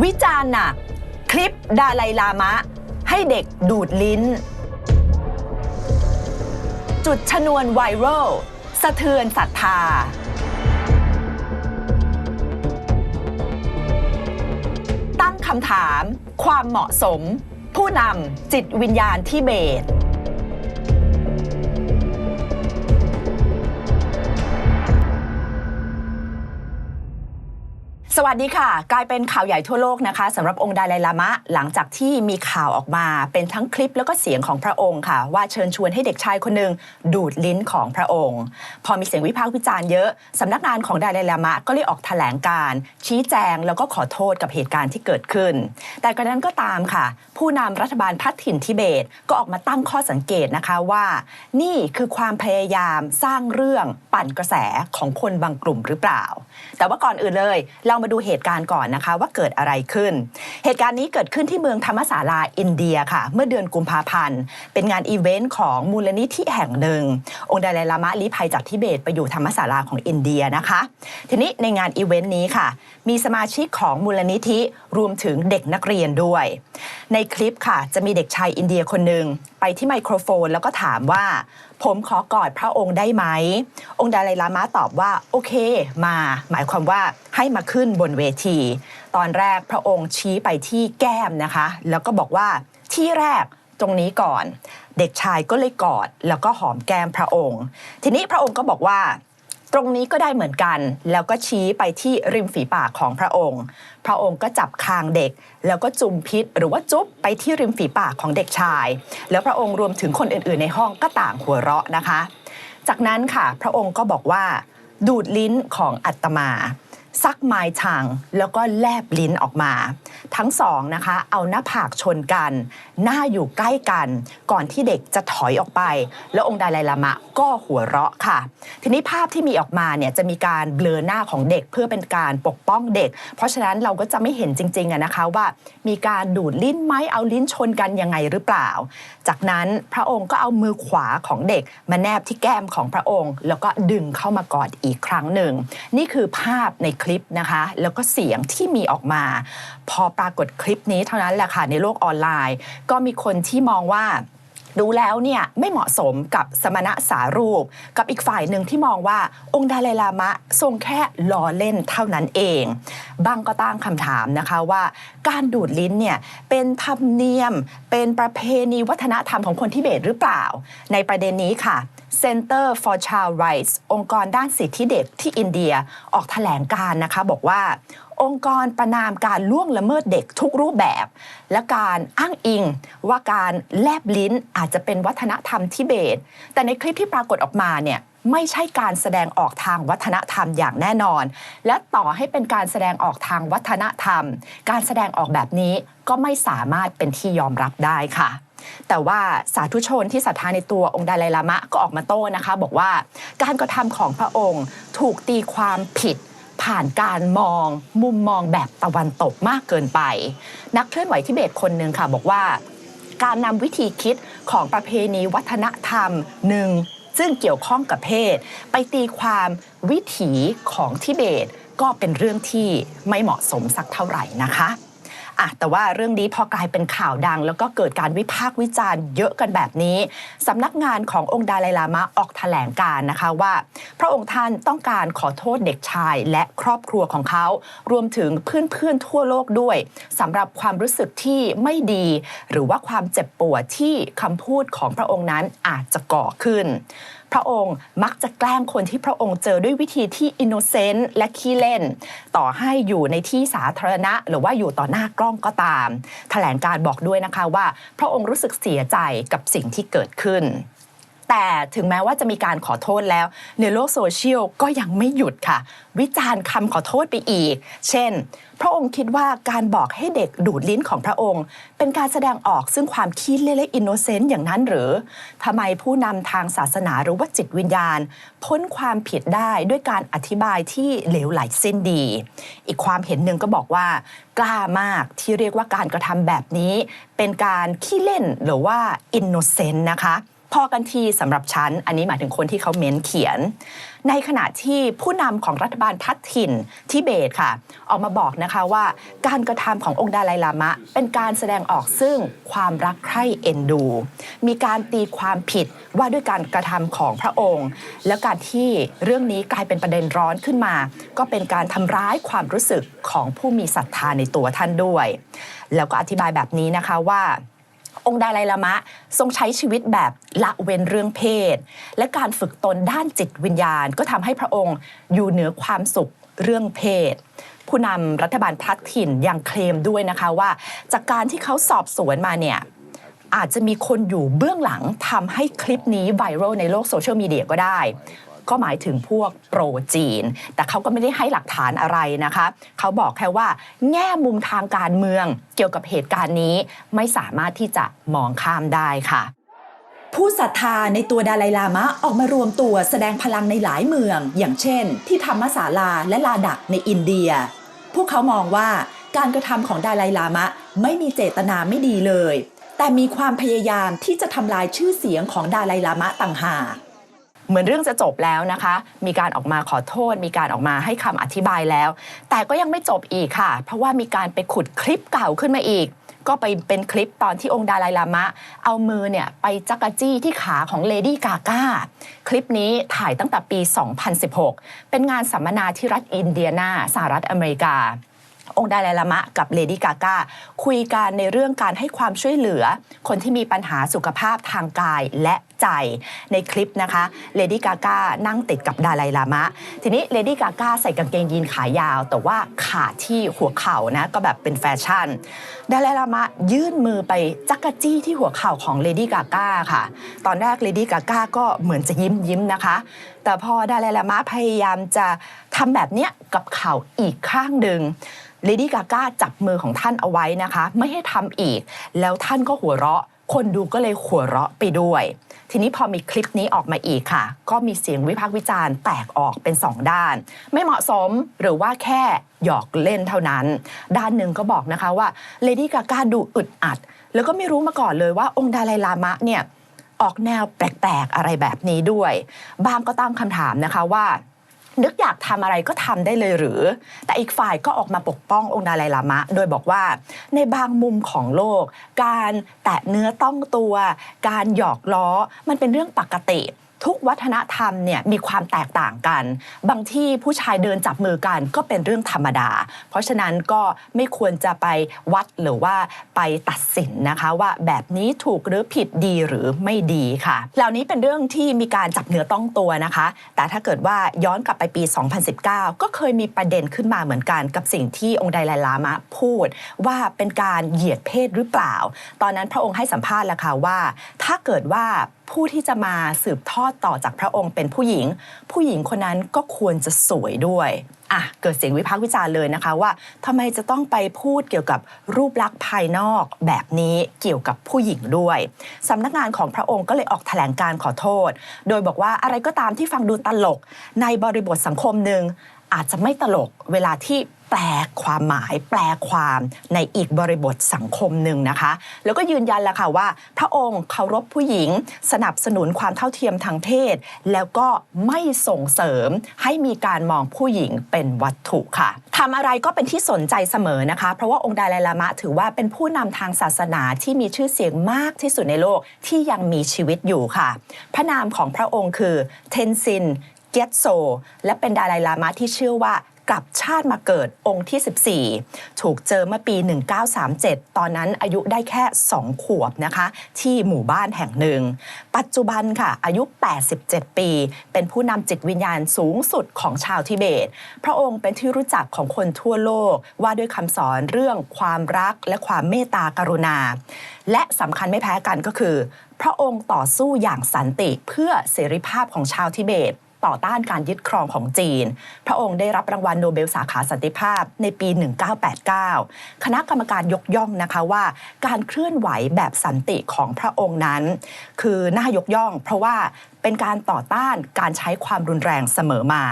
วิจารณ์นักคลิปดาไลลามะ ให้เด็กดูดลิ้น จุดชนวนไวรัลสะเทือนศรัทธา ตั้งคำถาม ความเหมาะสม ผู้นำจิตวิญญาณทิเบต สวัสดีค่ะ กลายเป็นข่าวใหญ่ทั่วโลกนะคะสำหรับองค์ดาไลลามะ หลังจากที่มีข่าวออกมาเป็นทั้งคลิปแล้วก็เสียงของพระองค์ค่ะ ว่าเชิญชวนให้เด็กชายคนหนึ่งดูดลิ้นของพระองค์ พอมีเสียงวิพากษ์วิจารณ์เยอะสำนักงานของดาไลลามะ ก็เลยออกแถลงการ ชี้แจงแล้วก็ขอโทษกับเหตุการณ์ที่เกิดขึ้น แต่กระนั้นก็ตามค่ะ ผู้นำรัฐบาลพัฒถิ่นทิเบต ก็ออกมาตั้งข้อสังเกตนะคะว่า นี่คือความพยายามสร้างเรื่องปั่นกระแสของคนบางกลุ่มหรือเปล่า แต่ว่าก่อนอื่นเลยเรามาดูเหตุการณ์ก่อนนะคะว่าเกิดอะไรขึ้น เหตุการณ์นี้เกิดขึ้นที่เมืองธรรมศาลาอินเดียค่ะ เมื่อเดือนกุมภาพันธ์ เป็นงานอีเวนต์ของมูลนิธิแห่งหนึ่ง องค์ดาไลลามะลี้ภัยจากทิเบตไปอยู่ธรรมศาลาของอินเดียนะคะ ทีนี้ในงานอีเวนต์นี้ค่ะ มีสมาชิกของมูลนิธิรวมถึงเด็กนักเรียนด้วย ในคลิปค่ะ จะมีเด็กชายอินเดียคนหนึ่งไปที่ไมโครโฟนแล้วก็ถามว่า ผมขอกอดพระองค์ได้ไหม องค์ดาไลลามะตอบว่า โอเค มา หมายความว่าให้มาขึ้นบนเวที ตอนแรกพระองค์ชี้ไปที่แก้มนะคะ แล้วก็บอกว่าที่แรกตรงนี้ก่อน เด็กชายก็เลยกอดแล้วก็หอมแก้มพระองค์ ทีนี้พระองค์ก็บอกว่า ตรงนี้ก็ได้เหมือนกัน แล้วก็ชี้ไปที่ริมฝีปากของพระองค์ พระองค์ก็จับคางเด็ก แล้วก็จุ่มพิษ หรือว่าจุ๊บไปที่ริมฝีปากของเด็กชาย แล้วพระองค์รวมถึงคนอื่นๆ ในห้องก็ต่างหัวเราะนะคะ จากนั้นค่ะ พระองค์ก็บอกว่า ดูดลิ้นของอัตมา ซักไม้ทางแล้วก็แลบลิ้นออกมา ทั้งสองนะคะ เอาหน้าผากชนกัน หน้าอยู่ใกล้กัน ก่อนที่เด็กจะถอยออกไป แล้วองค์ดาไลลามะก็หัวเราะค่ะ ทีนี้ภาพที่มีออกมาเนี่ยจะมีการเบลอหน้าของเด็กเพื่อเป็นการปกป้องเด็ก เพราะฉะนั้นเราก็จะไม่เห็นจริงๆอะนะคะว่า มีการดูดลิ้นไหมเอาลิ้นชนกันยังไงหรือเปล่า จากนั้นพระองค์ก็เอามือขวาของเด็ก มาแนบที่แก้มของพระองค์ แล้วก็ดึงเข้ามากอดอีกครั้งหนึ่ง นี่คือภาพในคลิปนะคะ แล้วก็เสียงที่มีออกมา พอปรากฏคลิปนี้เท่านั้นแหละค่ะในโลกออนไลน์ ก็มีคนที่มองว่าดูแล้วเนี่ยไม่เหมาะสมกับสมณะสารูป กับอีกฝ่ายหนึ่งที่มองว่าองค์ดาไลลามะทรงแค่ล้อเล่นเท่านั้นเอง บางก็ตั้งคำถามนะคะว่าการดูดลิ้นเนี่ยเป็นธรรมเนียม เป็นประเพณีวัฒนธรรมของคนทิเบตหรือเปล่า ในประเด็นนี้ค่ะ Center for Child Rights องค์กรด้านสิทธิเด็กที่อินเดียออกแถลงการนะคะบอกว่าองค์กรประนามการล่วงละเมิดเด็กทุกรูปแบบ และการอ้างอิงว่าการแลบลิ้นอาจจะเป็นวัฒนธรรมทิเบต แต่ในคลิปที่ปรากฏออกมาเนี่ยไม่ใช่การแสดงออกทางวัฒนธรรมอย่างแน่นอน และต่อให้เป็นการแสดงออกทางวัฒนธรรม การแสดงออกแบบนี้ก็ไม่สามารถเป็นที่ยอมรับได้ค่ะ แต่ว่าสาธุชนที่ศรัทธาในตัวองค์ดาไลลามะก็ออกมาโต้นะคะ บอกว่าการกระทำของพระองค์ถูกตีความผิดผ่านการมองมุมมองแบบตะวันตกมากเกินไป นักเคลื่อนไหวทิเบตคนหนึ่งค่ะบอกว่า การนำวิธีคิดของประเพณีวัฒนธรรมหนึ่งซึ่งเกี่ยวข้องกับเพศ ไปตีความวิถีของทิเบต ก็เป็นเรื่องที่ไม่เหมาะสมสักเท่าไหร่นะคะ อะแต่ว่าเรื่องนี้พอกลายเป็นข่าวดัง แล้วก็เกิดการวิพากษ์วิจารณ์เยอะกันแบบนี้สำนักงานขององค์ดาไลลามะออกแถลงการนะคะว่า พระองค์ท่านต้องการขอโทษเด็กชาย และครอบครัวของเขา รวมถึงเพื่อนๆทั่วโลกด้วยสำหรับความรู้สึกที่ไม่ดี หรือว่าความเจ็บปวดที่คำพูดของพระองค์นั้นอาจจะก่อขึ้น พระองค์มักจะแกล้งคนที่พระองค์เจอด้วยวิธีที่อินโนเซนต์และขี้เล่น ต่อให้อยู่ในที่สาธารณะ หรือว่าอยู่ต่อหน้ากล้องก็ตาม แถลงการบอกด้วยนะคะว่า พระองค์รู้สึกเสียใจกับสิ่งที่เกิดขึ้น แต่ถึงแม้ว่าจะมีการขอโทษแล้ว ในโลกโซเชียลก็ยังไม่หยุดค่ะ วิจารณ์คำขอโทษไปอีก เช่น พระองค์คิดว่าการบอกให้เด็กดูดลิ้นของพระองค์ เป็นการแสดงออกซึ่งความคิดเล่นและอินโนเซนต์อย่างนั้นหรือทำไมผู้นำทางศาสนาหรือว่าจิตวิญญาณ พ้นความผิดได้ด้วยการอธิบายที่เหลวไหลเส้นดี อีกความเห็นหนึ่งก็บอกว่ากล้ามากที่เรียกว่าการกระทำแบบนี้ เป็นการขี้เล่นหรือว่าอินโนเซนต์นะคะ พอกันทีสำหรับฉัน อันนี้หมายถึงคนที่เขาเม้นเขียน ในขณะที่ผู้นำของรัฐบาลพัฒถิ่นทิเบตค่ะ ออกมาบอกนะคะว่า การกระทำขององค์ดาไลลามะ เป็นการแสดงออกซึ่งความรักใคร่เอ็นดู มีการตีความผิดว่าด้วยการกระทำของพระองค์ แล้วการที่เรื่องนี้กลายเป็นประเด็นร้อนขึ้นมา ก็เป็นการทำร้ายความรู้สึกของผู้มีศรัทธาในตัวท่านด้วย แล้วก็อธิบายแบบนี้นะคะว่า องค์ดาไลลามะทรงใช้ชีวิตแบบละเว้นเรื่องเพศ และการฝึกตนด้านจิตวิญญาณ ก็ทำให้พระองค์อยู่เหนือความสุขเรื่องเพศ ผู้นำรัฐบาลพลัดถิ่นยังเคลมด้วยนะคะว่า จากการที่เขาสอบสวนมาเนี่ยอาจจะมีคนอยู่เบื้องหลังทำให้คลิปนี้ไวรัลในโลกโซเชียลมีเดียก็ได้ ก็หมายถึงพวกโปรจีน แต่เขาก็ไม่ได้ให้หลักฐานอะไรนะคะ เขาบอกแค่ว่า แง่มุมทางการเมืองเกี่ยวกับเหตุการณ์นี้ไม่สามารถที่จะมองข้ามได้ค่ะผู้ศรัทธาในตัวดาไลลามะออกมารวมตัวแสดงพลังในหลายเมือง อย่างเช่น ที่ธรรมศาลาและลาดักในอินเดีย พวกเขามองว่าการกระทำของดาไลลามะไม่มีเจตนาไม่ดีเลย แต่มีความพยายามที่จะทำลายชื่อเสียงของดาไลลามะต่างหาก เหมือนเรื่องจะจบแล้วนะคะ มีการออกมาขอโทษ มีการออกมาให้คำอธิบายแล้ว แต่ก็ยังไม่จบอีกค่ะ เพราะว่ามีการไปขุดคลิปเก่าขึ้นมาอีกก็ไปเป็นคลิปตอนที่องค์ดาไลลามะ เอามือเนี่ยไปจักรจี้ที่ขาของเลดี้กาก้า คลิปนี้ถ่ายตั้งแต่ปี 2016 เป็นงานสัมมนาที่รัฐอินเดียนาสหรัฐอเมริกา องค์ดาไลลามะกับเลดี้กาก้าคุยกันในเรื่องการให้ความช่วยเหลือ คนที่มีปัญหาสุขภาพทางกายและใจในคลิปนะคะเลดี้กาก้านั่งติดกับดาไลลามะ ทีนี้เลดี้กาก้าใส่กางเกงยีนขายาว แต่ว่าขาดที่หัวเข่านะก็แบบเป็นแฟชั่น ดาไลลามะยื่นมือไปจักรจี้ที่หัวเข่าของเลดี้กาก้าค่ะ ตอนแรกเลดี้กาก้าก็เหมือนจะยิ้มยิ้มนะคะ แต่พอดาไลลามะพยายามจะทำแบบเนี้ยกับเข่าอีกข้างหนึ่ง เลดี้กาก้าจับมือของท่านเอาไว้นะคะ ไม่ให้ทำอีก แล้วท่านก็หัวเราะ คนดูก็เลยหัวเราะไปด้วย ทีนี้พอมีคลิปนี้ออกมาอีกค่ะ ก็มีเสียงวิพากษ์วิจารณ์แตกออกเป็นสองด้าน ไม่เหมาะสมหรือว่าแค่หยอกเล่นเท่านั้น ด้านหนึ่งก็บอกนะคะว่าเลดี้กาก้าดูอึดอัด แล้วก็ไม่รู้มาก่อนเลยว่าองค์ดาไลลามะเนี่ยออกแนวแปลกๆอะไรแบบนี้ด้วย บางก็ตั้งคำถามนะคะว่า นึกอยากทำอะไรก็ทำได้เลยหรือ แต่อีกฝ่ายก็ออกมาปกป้ององค์ดาไลลามะ โดยบอกว่าในบางมุมของโลก การแตะเนื้อต้องตัว การหยอกล้อมันเป็นเรื่องปกติ ทุกวัฒนธรรมเนี่ยมีความแตกต่างกัน บางที่ผู้ชายเดินจับมือกันก็เป็นเรื่องธรรมดา เพราะฉะนั้นก็ไม่ควรจะไปวัดหรือว่าไปตัดสินนะคะว่าแบบนี้ถูกหรือผิดดีหรือไม่ดีค่ะ เหล่านี้เป็นเรื่องที่มีการจับเนื้อต้องตัวนะคะ แต่ถ้าเกิดว่าย้อนกลับไปปี 2019 ก็เคยมีประเด็นขึ้นมาเหมือนกันกับสิ่งที่องค์ไดไลลามะพูดว่าเป็นการเหยียดเพศหรือเปล่า ตอนนั้นพระองค์ให้สัมภาษณ์แล้วค่ะว่า ถ้าเกิดว่าผู้ที่จะมาสืบทอดต่อจากพระองค์เป็นผู้หญิง ผู้หญิงคนนั้นก็ควรจะสวยด้วยอะเกิดเสียงวิพากษ์วิจารณ์เลยนะคะว่าทำไมจะต้องไปพูดเกี่ยวกับรูปลักษณ์ภายนอกแบบนี้เกี่ยวกับผู้หญิงด้วยสำนักงานของพระองค์ก็เลยออกแถลงการขอโทษ โดยบอกว่าอะไรก็ตามที่ฟังดูตลกในบริบทสังคมหนึ่ง อาจจะไม่ตลกเวลาที่แปลความหมายแปลความในอีกบริบทสังคมหนึ่งนะคะ แล้วก็ยืนยันแล้วค่ะว่า พระองค์เคารพผู้หญิง สนับสนุนความเท่าเทียมทางเพศ แล้วก็ไม่ส่งเสริมให้มีการมองผู้หญิงเป็นวัตถุค่ะทำอะไรก็เป็นที่สนใจเสมอนะคะ เพราะว่าองค์ดาไลลามะถือว่าเป็นผู้นำทางศาสนาที่มีชื่อเสียงมากที่สุดในโลกที่ยังมีชีวิตอยู่ค่ะ พระนามของพระองค์คือเทนซิน เกียตโซ และเป็นดาไลลามะที่เชื่อว่ากลับชาติมาเกิดองค์ที่ 14 ถูกเจอเมื่อปี 1937 ตอนนั้นอายุได้แค่ 2 ขวบนะคะ ที่หมู่บ้านแห่งหนึ่ง ปัจจุบันค่ะ อายุ 87 ปี เป็นผู้นำจิตวิญญาณสูงสุดของชาวทิเบต พระองค์เป็นที่รู้จักของคนทั่วโลก ว่าด้วยคำสอนเรื่องความรักและความเมตตากรุณา และสำคัญไม่แพ้กันก็คือ พระองค์ต่อสู้อย่างสันติเพื่อเสรีภาพของชาวทิเบต ต่อต้านการยึดครองของจีน พระองค์ได้รับรางวัลโนเบลสาขาสันติภาพในปี 1989 คณะกรรมการยกย่องนะคะว่า การเคลื่อนไหวแบบสันติของพระองค์นั้น คือน่ายกย่อง เพราะว่าเป็นการต่อต้านการใช้ความรุนแรงเสมอมา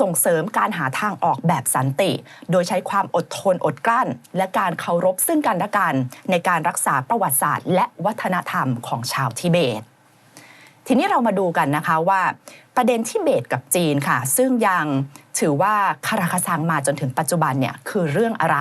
ส่งเสริมการหาทางออกแบบสันติ โดยใช้ความอดทนอดกลั้น และการเคารพซึ่งกันและกัน ในการรักษาประวัติศาสตร์ และวัฒนธรรมของชาวทิเบต ทีนี้เรามาดูกันนะคะว่าประเด็นที่เบตกับจีนค่ะ ซึ่งยังถือว่าคาราคาซังมาจนถึงปัจจุบันเนี่ยคือเรื่องอะไร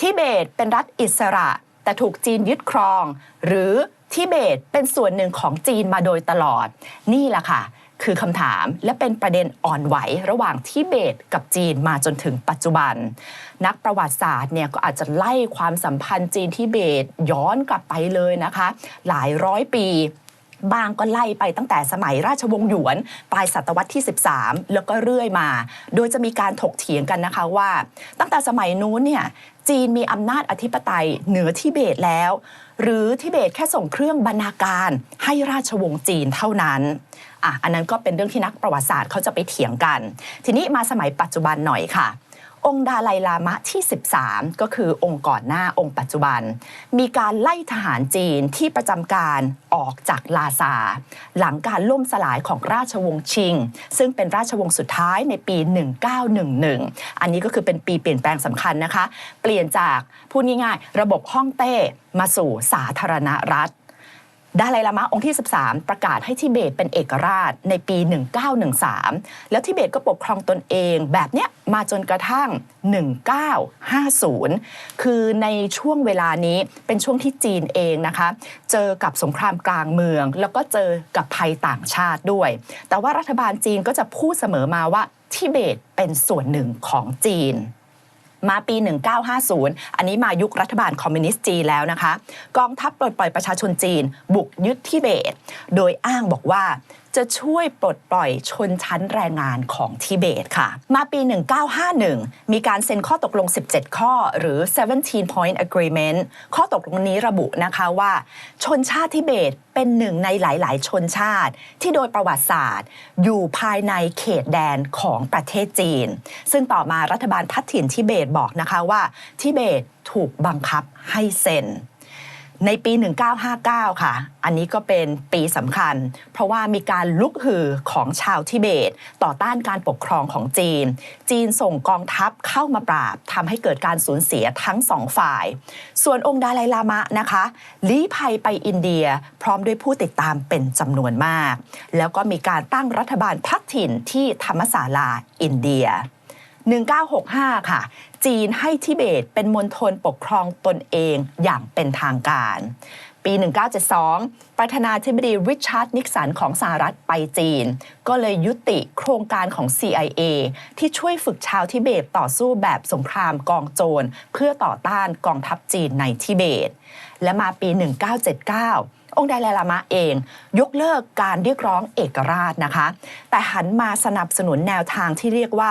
ทิเบตเป็นรัฐอิสระ แต่ถูกจีนยึดครอง หรือทิเบตเป็นส่วนหนึ่งของจีนมาโดยตลอด นี่แหละค่ะ คือคำถามและเป็นประเด็นอ่อนไหวระหว่างทิเบตกับจีนมาจนถึงปัจจุบัน นักประวัติศาสตร์เนี่ยก็อาจจะไล่ความสัมพันธ์จีนทิเบตย้อนกลับไปเลยนะคะ หลายร้อยปี บางก็ไล่ไปตั้งแต่สมัยราชวงศ์หยวน ปลายศตวรรษที่ 13 แล้วก็เรื่อยมา โดยจะมีการถกเถียงกันนะคะว่า ตั้งแต่สมัยนู้นเนี่ยจีนมีอำนาจอธิปไตยเหนือทิเบตแล้ว หรือทิเบตแค่ส่งเครื่องบรรณาการให้ราชวงศ์จีนเท่านั้นอะอันนั้นก็เป็นเรื่องที่นักประวัติศาสตร์เขาจะไปเถียงกัน ทีนี้มาสมัยปัจจุบันหน่อยค่ะ องค์ดาไลลามะที่ 13 ก็คือองค์ก่อนหน้าองค์ปัจจุบัน มีการไล่ทหารจีนที่ประจำการออกจากลาซา หลังการล่มสลายของราชวงศ์ชิง ซึ่งเป็นราชวงศ์สุดท้ายในปี 1911 อันนี้ก็คือเป็นปีเปลี่ยนแปลงสำคัญนะคะ เปลี่ยนจากพูดง่ายๆ ระบบฮ่องเต้มาสู่สาธารณรัฐ ดาไลลามะองค์ที่ 13 ประกาศให้ทิเบตเป็นเอกราชในปี 1913 แล้วทิเบตก็ปกครองตนเองแบบเนี้ยมาจนกระทั่ง 1950 คือในช่วงเวลานี้เป็นช่วงที่จีนเองนะคะ เจอกับสงครามกลางเมือง แล้วก็เจอกับภัยต่างชาติด้วย แต่ว่ารัฐบาลจีนก็จะพูดเสมอมาว่าทิเบตเป็นส่วนหนึ่งของจีน มาปี 1950 อันนี้มายุครัฐบาลคอมมิวนิสต์จีนแล้วนะคะ กองทัพปลดปล่อยประชาชนจีน บุกยึดทิเบต โดยอ้างบอกว่า จะช่วยปลดปล่อยชนชั้นแรงงานของทิเบตค่ะ มาปี 1951 มีการเซ็นข้อตกลง 17 ข้อหรือ 17 point agreement ข้อตกลงนี้ระบุนะคะว่า ชนชาติทิเบตเป็นหนึ่งในหลาย ๆ ชนชาติ ที่โดยประวัติศาสตร์ อยู่ภายในเขตแดนของประเทศจีน ซึ่งต่อมารัฐบาลพัฒถิ่นทิเบตบอกนะคะว่าทิเบตถูกบังคับให้เซ็น ในปี 1959 ค่ะ อันนี้ก็เป็นปีสำคัญ เพราะว่ามีการลุกฮือของชาวทิเบต ต่อต้านการปกครองของจีน จีนส่งกองทัพเข้ามาปราบทำให้เกิดการสูญเสียทั้งสองฝ่าย ส่วนองค์ดาไลลามะนะคะลี้ภัยไปอินเดียพร้อมด้วยผู้ติดตามเป็นจำนวนมาก แล้วก็มีการตั้งรัฐบาลพลัดถิ่นที่ธรรมศาลาอินเดีย1965 ค่ะ จีนให้ทิเบตเป็นมณฑลปกครองตนเองอย่างเป็นทางการ ปี 1972 ประธานาธิบดีริชาร์ดนิกสันของสหรัฐไปจีน ก็เลยยุติโครงการของ CIA ที่ช่วยฝึกชาวทิเบตต่อสู้แบบสงครามกองโจร เพื่อต่อต้านกองทัพจีนในทิเบต และมาปี 1979 องค์ไดไลลามะเอง ยกเลิกการเรียกร้องเอกราชนะคะ แต่หันมาสนับสนุนแนวทางที่เรียกว่า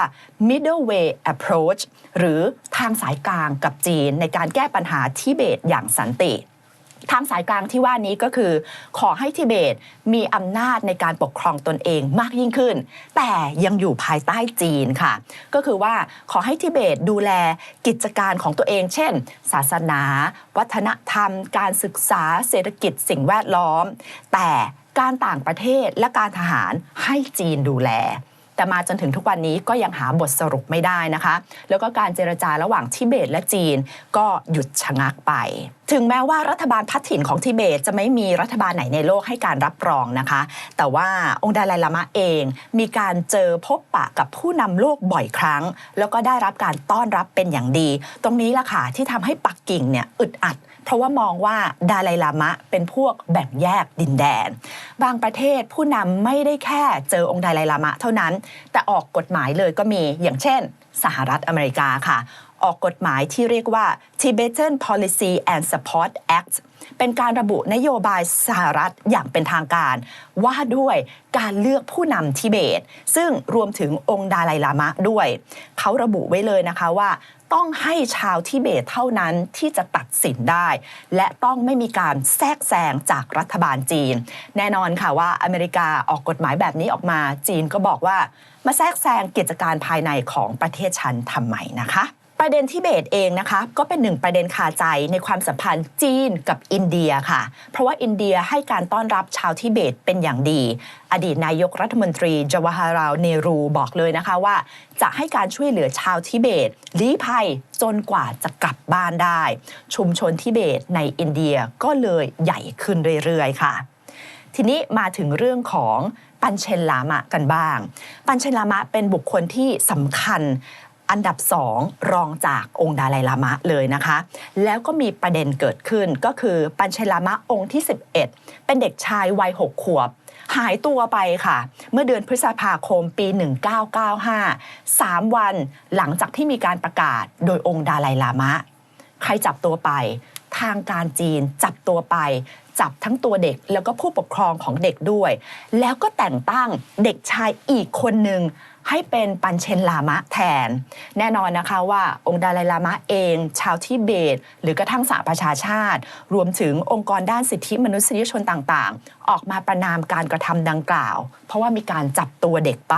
middle way approach หรือทางสายกลางกับจีนในการแก้ปัญหาทิเบตอย่างสันติ ทางสายกลางที่ว่านี้ก็คือ ขอให้ทิเบตมีอำนาจในการปกครองตนเองมากยิ่งขึ้น แต่ยังอยู่ภายใต้จีนค่ะ ก็คือว่าขอให้ทิเบตดูแลกิจการของตัวเอง เช่น ศาสนา วัฒนธรรม การศึกษาเศรษฐกิจสิ่งแวดล้อม แต่การต่างประเทศและการทหารให้จีนดูแล แต่มาจนถึงทุกวันนี้ก็ยังหาบทสรุปไม่ได้นะคะ แล้วก็การเจรจาระหว่างทิเบตและจีนก็หยุดชะงักไป ถึงแม้ว่ารัฐบาลพัฒถิ่นของทิเบตจะไม่มีรัฐบาลไหนในโลกให้การรับรองนะคะ แต่ว่าองค์ดาไลลามะเองมีการเจอพบปะกับผู้นำโลกบ่อยครั้ง แล้วก็ได้รับการต้อนรับเป็นอย่างดี ตรงนี้ล่ะค่ะที่ทำให้ปักกิ่งเนี่ยอึดอัด เพราะว่ามองว่าดาไลลามะเป็นพวกแบ่งแยกดินแดน บางประเทศผู้นำไม่ได้แค่เจอองค์ดาไลลามะเท่านั้น แต่ออกกฎหมายเลยก็มีอย่างเช่น สหรัฐอเมริกาค่ะ ออกกฎหมายที่เรียกว่า Tibetan Policy and Support Act เป็นการระบุนโยบายสหรัฐอย่างเป็นทางการ ว่าด้วยการเลือกผู้นำทิเบต ซึ่งรวมถึงองค์ดาไลลามะด้วย เขาระบุไว้เลยนะคะว่าต้องให้ชาวทิเบตเท่านั้นที่จะตัดสินได้ และต้องไม่มีการแทรกแซงจากรัฐบาลจีน แน่นอนค่ะว่าอเมริกาออกกฎหมายแบบนี้ออกมา จีนก็บอกว่า มาแทรกแซงกิจการภายในของประเทศฉันทำไมนะคะ ประเด็นทิเบตเองนะคะก็เป็นหนึ่งประเด็นคาใจในความสัมพันธ์จีนกับอินเดียค่ะ เพราะว่าอินเดียให้การต้อนรับชาวทิเบตเป็นอย่างดี อดีตนายกรัฐมนตรีจวฮาราลเนรูบอกเลยนะคะว่า จะให้การช่วยเหลือชาวทิเบตลี้ภัยจนกว่าจะกลับบ้านได้ ชุมชนทิเบตในอินเดียก็เลยใหญ่ขึ้นเรื่อยๆค่ะ ทีนี้มาถึงเรื่องของปัญเชนลามะกันบ้าง ปัญเชนลามะเป็นบุคคลที่สำคัญ อันดับสองรองจากองค์ดาไลลามะเลยนะคะ แล้วก็มีประเด็นเกิดขึ้นก็คือปัญเชลามะองค์ที่ 11 เป็นเด็กชายวัย 6 ขวบ หายตัวไปค่ะ เมื่อเดือนพฤษภาคมปี 1995 3 วันหลังจากที่มีการประกาศโดยองค์ดาไลลามะ ใครจับตัวไป ทางการจีนจับตัวไปจับทั้งตัวเด็กแล้วก็ผู้ปกครองของเด็กด้วย แล้วก็แต่งตั้งเด็กชายอีกคนหนึ่ง ให้เป็นปัญเชนลามะแทน แน่นอนนะคะว่าองค์ดาไลลามะเอง ชาวทิเบต หรือกระทั่งสหประชาชาติ รวมถึงองค์กรด้านสิทธิมนุษยชนต่างๆ ออกมาประนามการกระทำดังกล่าว เพราะว่ามีการจับตัวเด็กไป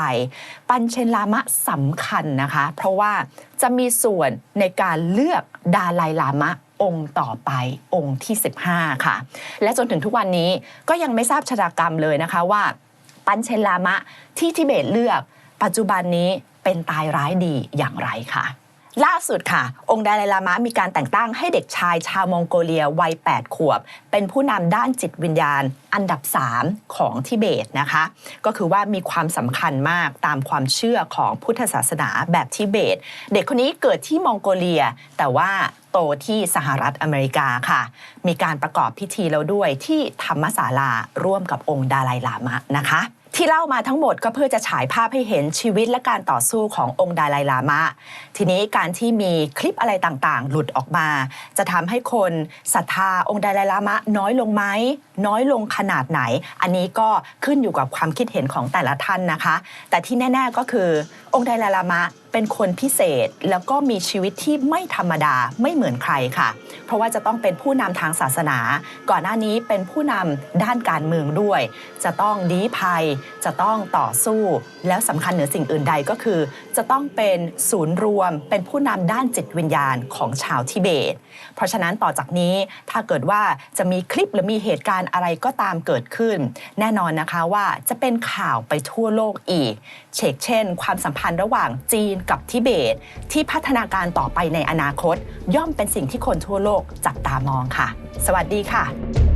ปัญเชนลามะสำคัญนะคะ เพราะว่าจะมีส่วนในการเลือกดาไลลามะองค์ต่อไปองค์ที่ 15 ค่ะ และจนถึงทุกวันนี้ก็ยังไม่ทราบชะตากรรมเลยนะคะว่า ปัญเชนลามะที่ทิเบตเลือก ปัจจุบันนี้เป็นตายร้ายดีอย่างไรค่ะล่าสุดค่ะ องค์ดาไลลามะมีการแต่งตั้งให้เด็กชายชาวมองโกเลียวัย 8 ขวบ เป็นผู้นำด้านจิตวิญญาณ อันดับ 3 ของทิเบตนะคะ ก็คือว่ามีความสำคัญมากตามความเชื่อของพุทธศาสนาแบบทิเบต เด็กคนนี้เกิดที่มองโกเลีย แต่ว่าโตที่สหรัฐอเมริกาค่ะ มีการประกอบพิธีแล้วด้วยที่ธรรมศาลาร่วมกับองค์ดาไลลามะนะคะ ที่เล่ามาทั้งหมดก็เพื่อจะฉายภาพให้เห็นชีวิตและการต่อสู้ขององค์ดาไลลามะ ทีนี้การที่มีคลิปอะไรต่างๆ หลุดออกมา จะทำให้คนศรัทธาองค์ดาไลลามะ น้อยลงไหมน้อยลงขนาดไหน อันนี้ก็ขึ้นอยู่กับความคิดเห็นของแต่ละท่านนะคะ แต่ที่แน่ ๆก็คือองค์ดาไลลามะเป็นคนพิเศษแล้วก็มีชีวิตที่ไม่ธรรมดาไม่เหมือนใครค่ะ เพราะว่าจะต้องเป็นผู้นำทางศาสนา ก่อนหน้านี้เป็นผู้นำด้านการเมืองด้วย จะต้องดีภัย จะต้องต่อสู้ แล้วสำคัญเหนือสิ่งอื่นใดก็คือ จะต้องเป็นศูนย์รวม เป็นผู้นำด้านจิตวิญญาณของชาวทิเบต เพราะฉะนั้นต่อจากนี้ถ้าเกิดว่าจะมีคลิปหรือมีเหตุการณ์อะไรก็ตามเกิดขึ้น แน่นอนนะคะว่าจะเป็นข่าวไปทั่วโลกอีก เชกเช่น ความสัมพันธ์ระหว่างจีนนกับทิเบต ที่พัฒนาการต่อไปในอนาคต ย่อมเป็นสิ่งที่คนทั่วโลกจับตามองค่ะ สวัสดีค่ะ